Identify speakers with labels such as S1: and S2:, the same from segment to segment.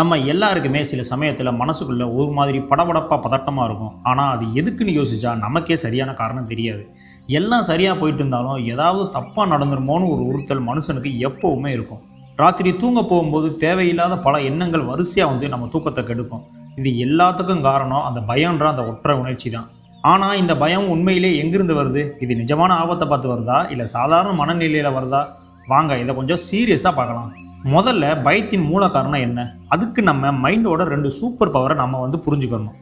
S1: நம்ம எல்லாருக்குமே சில சமயத்தில் மனசுக்குள்ளே ஒரு மாதிரி படபடப்பாக பதட்டமாக இருக்கும். ஆனால் அது எதுக்குன்னு யோசிச்சா நமக்கே சரியான காரணம் தெரியாது. எல்லாம் சரியாக போயிட்டு இருந்தாலும் ஏதாவது தப்பாக நடந்துருமோன்னு ஒரு உறுத்தல் மனுஷனுக்கு எப்போவுமே இருக்கும். ராத்திரி தூங்க போகும்போது தேவையில்லாத பல எண்ணங்கள் வரிசையாக வந்து நம்ம தூக்கத்தை கெடுக்கும். இது எல்லாத்துக்கும் காரணம் அந்த பயம்ன்ற அந்த ஒற்றை உணர்ச்சி தான் ஆனால் இந்த பயம் உண்மையிலே எங்கிருந்து வருது? இது நிஜமான ஆபத்தை பார்த்து வருதா? இல்லை சாதாரண மனநிலையில் வருதா? வாங்க இதை கொஞ்சம் சீரியஸாக பார்க்கலாம். முதல்ல பயத்தின் மூல காரணம் என்ன? அதுக்கு நம்ம மைண்டோட ரெண்டு சூப்பர் பவரை நம்ம வந்து புரிஞ்சுக்கணும்.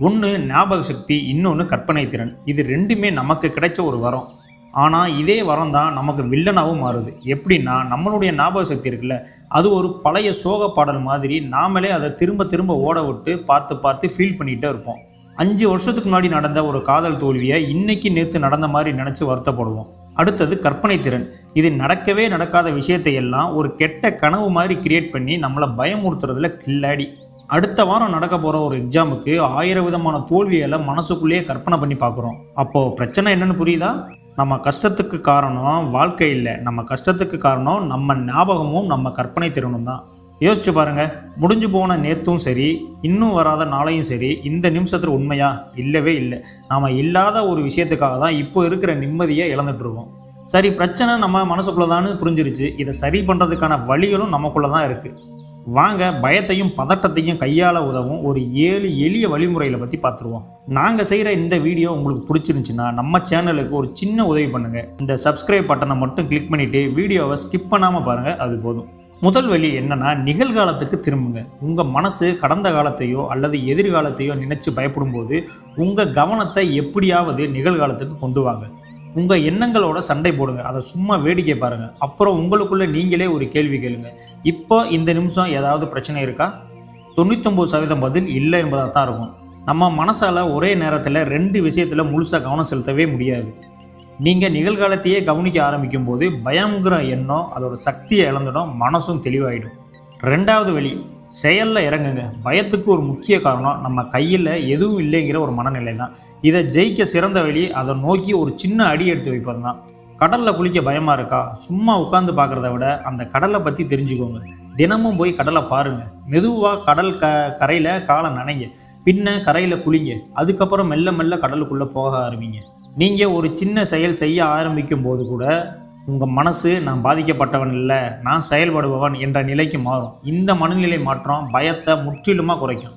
S1: ஒன்று ஞாபக சக்தி இன்னொன்று கற்பனை திறன். இது ரெண்டுமே நமக்கு கிடைச்ச ஒரு வரம். ஆனால் இதே வரம் தான் நமக்கு வில்லனாகவும் மாறுது. எப்படின்னா நம்மளுடைய ஞாபக சக்தி இருக்குல்ல அது ஒரு பழைய சோக பாடல் மாதிரி நாமளே அதை திரும்ப திரும்ப ஓட விட்டு பார்த்து பார்த்து ஃபீல் பண்ணிகிட்டே இருப்போம். அஞ்சு வருஷத்துக்கு முன்னாடி நடந்த ஒரு காதல் தோல்வியை இன்னைக்கு நேற்று நடந்த மாதிரி நினச்சி வருத்தப்படுவோம். அடுத்தது கற்பனை திறன். இது நடக்கவே நடக்காத விஷயத்தை எல்லாம் ஒரு கெட்ட கனவு மாதிரி கிரியேட் பண்ணி நம்மளை பயமுறுத்துறதுல கில்லாடி. அடுத்த வாரம் நடக்க போகிற ஒரு எக்ஸாமுக்கு ஆயிரம் விதமான தோல்விகளை மனசுக்குள்ளேயே கற்பனை பண்ணி பார்க்குறோம். அப்போது பிரச்சனை என்னன்னு புரியுதா? நம்ம கஷ்டத்துக்கு காரணம் வாழ்க்கை இல்லை. நம்ம கஷ்டத்துக்கு காரணம் நம்ம ஞாபகமும் நம்ம கற்பனை திறனும் தான் யோசிச்சு பாருங்கள் முடிஞ்சு போன நேத்தும் சரி இன்னும் வராத நாளையும் சரி இந்த நிமிஷத்தில் உண்மையா? இல்லவே இல்லை. நாம் இல்லாத ஒரு விஷயத்துக்காக தான் இப்போ இருக்கிற நிம்மதியை இழந்துட்டுருக்கோம் சரி பிரச்சனை நம்ம மனசுக்குள்ளதான்னு புரிஞ்சிருச்சு. இதை சரி பண்ணுறதுக்கான வழிகளும் நமக்குள்ளே தான் இருக்குது வாங்க பயத்தையும் பதட்டத்தையும் கையாள உதவும் ஒரு ஏழு எளிய வழிமுறைகளை பற்றி பார்த்துருவோம். நாங்கள் செய்கிற இந்த வீடியோ உங்களுக்கு பிடிச்சிருந்துச்சுன்னா நம்ம சேனலுக்கு ஒரு சின்ன உதவி பண்ணுங்கள் இந்த சப்ஸ்கிரைப் பட்டனை மட்டும் கிளிக் பண்ணிவிட்டு வீடியோவை ஸ்கிப் பண்ணாமல் பாருங்கள் அது போதும். முதல் வழி என்னன்னா நிகழ்காலத்துக்கு திரும்புங்க. உங்கள் மனசு கடந்த காலத்தையோ அல்லது எதிர்காலத்தையோ நினைச்சு பயப்படும்போது உங்கள் கவனத்தை எப்படியாவது நிகழ்காலத்துக்கு கொண்டு வாங்க. உங்கள் எண்ணங்களோட சண்டை போடுங்க. அதை சும்மா வேடிக்கை பாருங்க. அப்புறம் உங்களுக்குள்ள நீங்களே ஒரு கேள்வி கேளுங்க. இப்போ இந்த நிமிஷம் ஏதாவது பிரச்சனை இருக்கா? தொண்ணூத்தொம்பது சதவீதம் பதில் இல்லை என்பதாக தான் இருக்கும். நம்ம மனசால் ஒரே நேரத்தில் ரெண்டு விஷயத்தில் முழுசாக கவனம் செலுத்தவே முடியாது. நீங்கள் நிகழ்காலத்தையே கவனிக்க ஆரம்பிக்கும் போது பயங்கிற எண்ணம் அதோட சக்தியை இழந்துடும் மனசும் தெளிவாயிடும். ரெண்டாவது வழி செயலில் இறங்குங்க. பயத்துக்கு ஒரு முக்கிய காரணம் நம்ம கையில் எதுவும் இல்லைங்கிற ஒரு மனநிலை தான் இதை ஜெயிக்க சிறந்த வழி அதை நோக்கி ஒரு சின்ன அடி எடுத்து வைப்பது தான் கடலில் குளிக்க பயமாக இருக்கா? சும்மா உட்காந்து பார்க்குறத விட அந்த கடலை பற்றி தெரிஞ்சுக்கோங்க. தினமும் போய் கடலை பாருங்கள் மெதுவாக கடல் க கரையில் காலை நனைங்க. பின்ன கரையில் குளிங்க. அதுக்கப்புறம் மெல்ல மெல்ல கடலுக்குள்ளே போக ஆரம்பிங்க. நீங்கள் ஒரு சின்ன செயல் செய்ய ஆரம்பிக்கும் போது கூட உங்கள் மனசு நான் பாதிக்கப்பட்டவன் இல்லை நான் செயல்படுபவன் என்ற நிலைக்கு மாறும். இந்த மனநிலை மாற்றம் பயத்தை முற்றிலுமாக குறைக்கும்.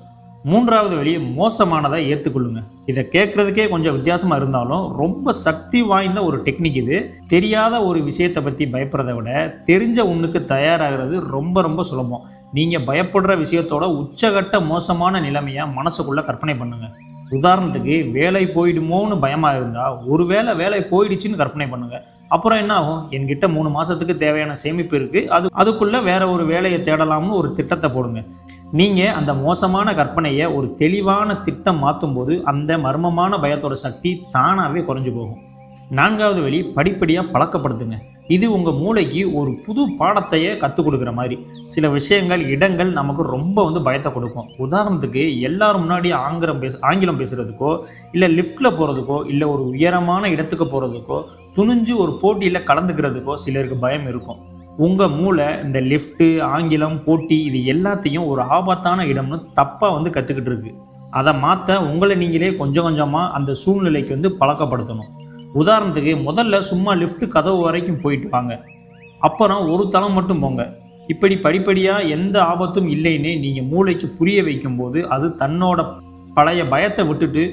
S1: மூன்றாவது வழி மோசமானதை ஏற்றுக்கொள்ளுங்க இதை கேட்குறதுக்கே கொஞ்சம் வித்தியாசமாக இருந்தாலும் ரொம்ப சக்தி வாய்ந்த ஒரு டெக்னிக் இது. தெரியாத ஒரு விஷயத்தை பற்றி பயப்படுறத விட தெரிஞ்ச ஒன்றுக்கு தயாராகிறது ரொம்ப ரொம்ப சுலபம். நீங்கள் பயப்படுற விஷயத்தோட உச்சகட்ட மோசமான நிலைமையை மனசுக்குள்ளே கற்பனை பண்ணுங்கள் உதாரணத்துக்கு வேலை போயிடுமோன்னு பயமாக இருந்தால் ஒருவேளை வேலை போயிடுச்சுன்னு கற்பனை பண்ணுங்கள் அப்புறம் என்ன ஆகும்? என்கிட்ட மூணு மாதத்துக்கு தேவையான சேமிப்பு இருக்குது அது அதுக்குள்ளே வேற ஒரு வேலையை தேடலாம்னு ஒரு திட்டத்தை போடுங்க. நீங்கள் அந்த மோசமான கற்பனையை ஒரு தெளிவான திட்டம் மாற்றும் போது அந்த மர்மமான பயத்தோட சக்தி தானாகவே குறைஞ்சு போகும். நான்காவது வழி படிப்படியாக பழக்கப்படுத்துங்க. இது உங்கள் மூளைக்கு ஒரு புது பாடத்தையே கற்றுக் கொடுக்குற மாதிரி. சில விஷயங்கள் இடங்கள் நமக்கு ரொம்ப வந்து பயத்தை கொடுக்கும். உதாரணத்துக்கு எல்லாரும் முன்னாடி ஆங்கிலம் பேச ஆங்கிலம் பேசுகிறதுக்கோ இல்லை லிஃப்ட்டில் போகிறதுக்கோ இல்லை ஒரு உயரமான இடத்துக்கு போகிறதுக்கோ துணிஞ்சு ஒரு போட்டியில் கலந்துக்கிறதுக்கோ சிலருக்கு பயம் இருக்கும். உங்கள் மூளை இந்த லிஃப்ட்டு ஆங்கிலம் போட்டி இது எல்லாத்தையும் ஒரு ஆபத்தான இடம்னு தப்பாக வந்து கற்றுக்கிட்டு இருக்கு. அதை மாற்ற உங்களை நீங்களே கொஞ்சம் கொஞ்சமாக அந்த சூழ்நிலைக்கு வந்து பழக்கப்படுத்தணும். உதாரணத்துக்கு முதல்ல சும்மா லிஃப்ட் கதவு வரைக்கும் போயிட்டு வாங்க. அப்புறம் ஒரு தளம் மட்டும் போங்க. இப்படி படிப்படியாக எந்த ஆபத்தும் இல்லைன்னு நீங்கள் மூளைக்கு புரிய வைக்கும்போது அது தன்னோட பழைய பயத்தை விட்டுட்டு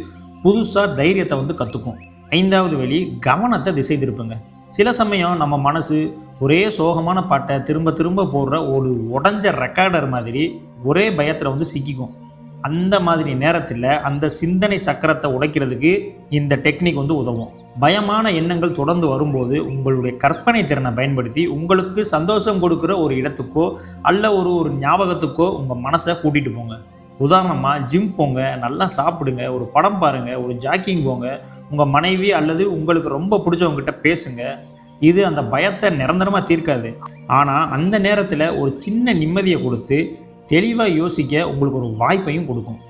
S1: புதுசாக தைரியத்தை வந்து கற்றுக்கும் ஐந்தாவது வழி கவனத்தை திசை திருப்புங்க. சில சமயம் நம்ம மனசு ஒரே சோகமான பாட்டை திரும்ப திரும்ப போடுற ஒரு உடஞ்ச ரெக்கார்டர் மாதிரி ஒரே பயத்தில் வந்து சிக்கிக்கும். அந்த மாதிரி நேரத்தில் அந்த சிந்தனை சக்கரத்தை உடைக்கிறதுக்கு இந்த டெக்னிக் வந்து உதவும். பயமான எண்ணங்கள் தொடர்ந்து வரும்போது உங்களுடைய கற்பனை திறனை பயன்படுத்தி உங்களுக்கு சந்தோஷம் கொடுக்குற ஒரு இடத்துக்கோ அல்ல ஒரு ஒரு ஞாபகத்துக்கோ உங்கள் மனசை கூட்டிகிட்டு போங்க. உதாரணமாக ஜிம் போங்க நல்லா சாப்பிடுங்க ஒரு படம் பாருங்கள் ஒரு ஜாக்கிங் போங்க உங்கள் மனைவி அல்லது உங்களுக்கு ரொம்ப பிடிச்சவங்ககிட்ட பேசுங்க. இது அந்த பயத்தை நிரந்தரமாக தீர்க்காது. ஆனால் அந்த நேரத்தில் ஒரு சின்ன நிம்மதியை கொடுத்து தெளிவாக யோசிக்க உங்களுக்கு ஒரு வாய்ப்பையும் கொடுக்கும்.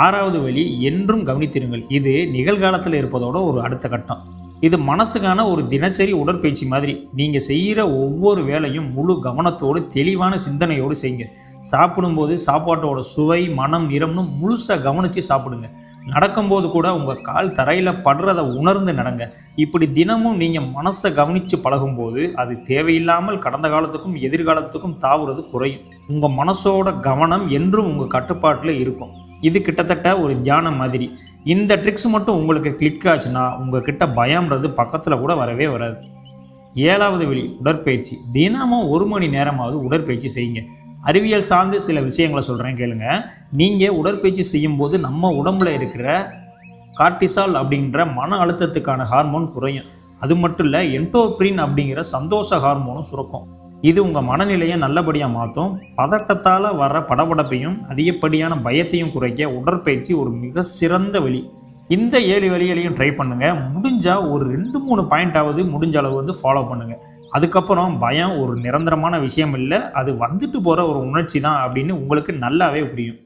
S1: ஆறாவது வழி என்றும் கவனித்திருங்கள். இது நிகழ்காலத்தில் இருப்பதோட ஒரு அடுத்த கட்டம். இது மனசுக்கான ஒரு தினசரி உடற்பயிற்சி மாதிரி. நீங்கள் செய்கிற ஒவ்வொரு வேலையும் முழு கவனத்தோடு தெளிவான சிந்தனையோடு செய்யுங்க. சாப்பிடும்போது சாப்பாட்டோட சுவை மனம் நிறம்னு முழுசாக கவனித்து சாப்பிடுங்க. நடக்கும்போது கூட உங்கள் கால் தரையில் படுறதை உணர்ந்து நடங்க. இப்படி தினமும் நீங்கள் மனசை கவனித்து பழகும்போது அது தேவையில்லாமல் கடந்த காலத்துக்கும் எதிர்காலத்துக்கும் தாவுறது குறையும். உங்கள் மனசோட கவனம் என்றும் உங்கள் கட்டுப்பாட்டில் இருக்கும். இது கிட்டத்தட்ட ஒரு தியானம் மாதிரி. இந்த ட்ரிக்ஸ் மட்டும் உங்களுக்கு கிளிக் ஆச்சுன்னா உங்ககிட்ட பயம்ன்றது பக்கத்தில் கூட வரவே வராது. ஏழாவது வழி உடற்பயிற்சி. தினமும் ஒரு மணி நேரமாவது உடற்பயிற்சி செய்யுங்க. அறிவியல் சார்ந்து சில விஷயங்களை சொல்கிறேன் கேளுங்க. நீங்கள் உடற்பயிற்சி செய்யும்போது நம்ம உடம்புல இருக்கிற கார்டிசால் அப்படின்ற மன அழுத்தத்துக்கான ஹார்மோன் குறையும். அது மட்டும் இல்லை என்டோப்ரின் அப்படிங்கிற சந்தோஷ ஹார்மோனும் சுரக்கும். இது உங்கள் மனநிலையை நல்லபடியாக மாற்றும் பதட்டத்தால் வர படபடப்பையும் அதிகப்படியான பயத்தையும் குறைக்க உடற்பயிற்சி ஒரு மிக சிறந்த வழி. இந்த ஏழு வழிகளையும் ட்ரை பண்ணுங்கள் முடிஞ்சால் ஒரு ரெண்டு மூணு பாயிண்டாவது முடிஞ்ச அளவு வந்து ஃபாலோ பண்ணுங்கள் அதுக்கப்புறம் பயம் ஒரு நிரந்தரமான விஷயம் இல்லை. அது வந்துட்டு போகிற ஒரு உணர்ச்சி தான் அப்படின்னு உங்களுக்கு நல்லாவே புரியும்.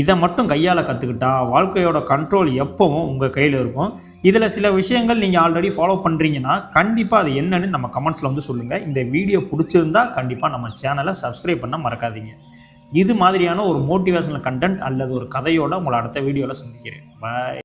S1: இதை மட்டும் கையால் கற்றுக்கிட்டா வாழ்க்கையோட கண்ட்ரோல் எப்போவும் உங்கள் கையில் இருக்கும். இதில் சில விஷயங்கள் நீங்கள் ஆல்ரெடி ஃபாலோ பண்ணுறீங்கன்னா கண்டிப்பாக அது என்னன்னு நம்ம கமெண்ட்ஸில் வந்து சொல்லுங்கள் இந்த வீடியோ பிடிச்சிருந்தா கண்டிப்பாக நம்ம சேனலை சப்ஸ்கிரைப் பண்ண மறக்காதீங்க. இது மாதிரியான ஒரு மோட்டிவேஷனல் கண்டென்ட் அல்லது ஒரு கதையோடு உங்களை அடுத்த வீடியோவில் சந்திக்கிறேன். பாய்